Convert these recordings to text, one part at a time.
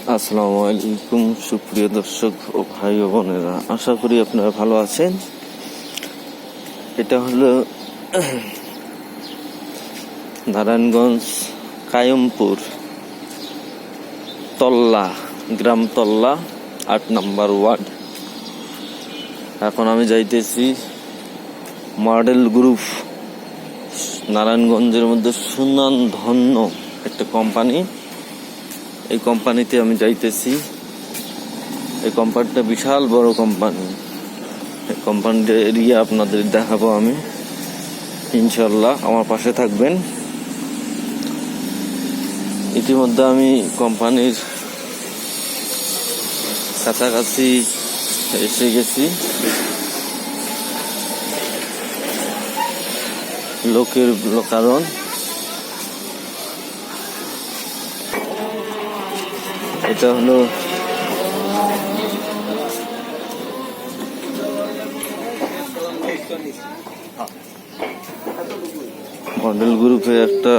আসসালামু আলাইকুম সুপ্রিয় দর্শক ও ভাই ও বোনেরা। আশা করি আপনারা ভালো আছেন। এটা হলো নারায়ণগঞ্জ কায়মপুর তল্লা, গ্রাম তল্লা, আট নাম্বার ওয়ার্ড। এখন আমি যাইতেছি মডেল গ্রুপ, নারায়ণগঞ্জের মধ্যে সুনাম ধন্য একটা কোম্পানি। এই কোম্পানিতে আমি যাইতেছি। এই কোম্পানিটা বিশাল বড় কোম্পানি। এই কোম্পানির এরিয়া আপনাদের দেখাবো আমি। ইনশাল্লাহ আমার পাশে থাকবেন। ইতিমধ্যে আমি কোম্পানির কাছাকাছি এসে গেছি। লোকের কারণ এটা হলো মডেল গ্রুপের একটা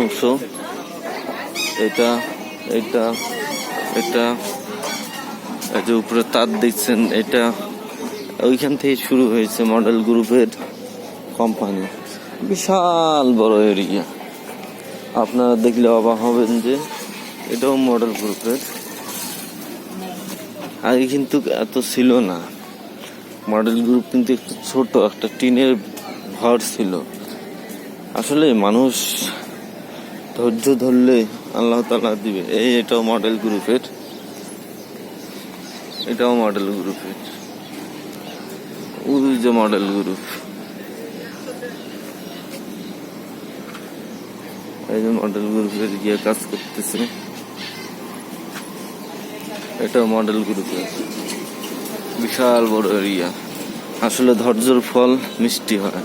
অংশ। এটা এটা এটা। এই উপরে তার দেখছেন, এটা ওইখান থেকে শুরু হয়েছে মডেল গ্রুপের কোম্পানি বিশাল বড় এরিয়া আপনারা দেখলে অবাক হবেন যে এটাও মডেল গ্রুপের আগে কিন্তু এত ছিল না। মডেল গ্রুপ কিন্তু একটু ছোট, একটা টিনের ঘর ছিল। আসলে মানুষ ধৈর্য ধরলে আল্লাহ তালা দিবে। এই এটাও মডেল গ্রুপের এটাও মডেল গ্রুপের যে মডেল গ্রুপ এই যে মডেল গ্রুপের গিয়ে কাজ করতেছে। এটা মডেল গ্রুপ বিশাল বড় এরিয়া। আসলে ধৈর্যর ফল মিষ্টি হয়।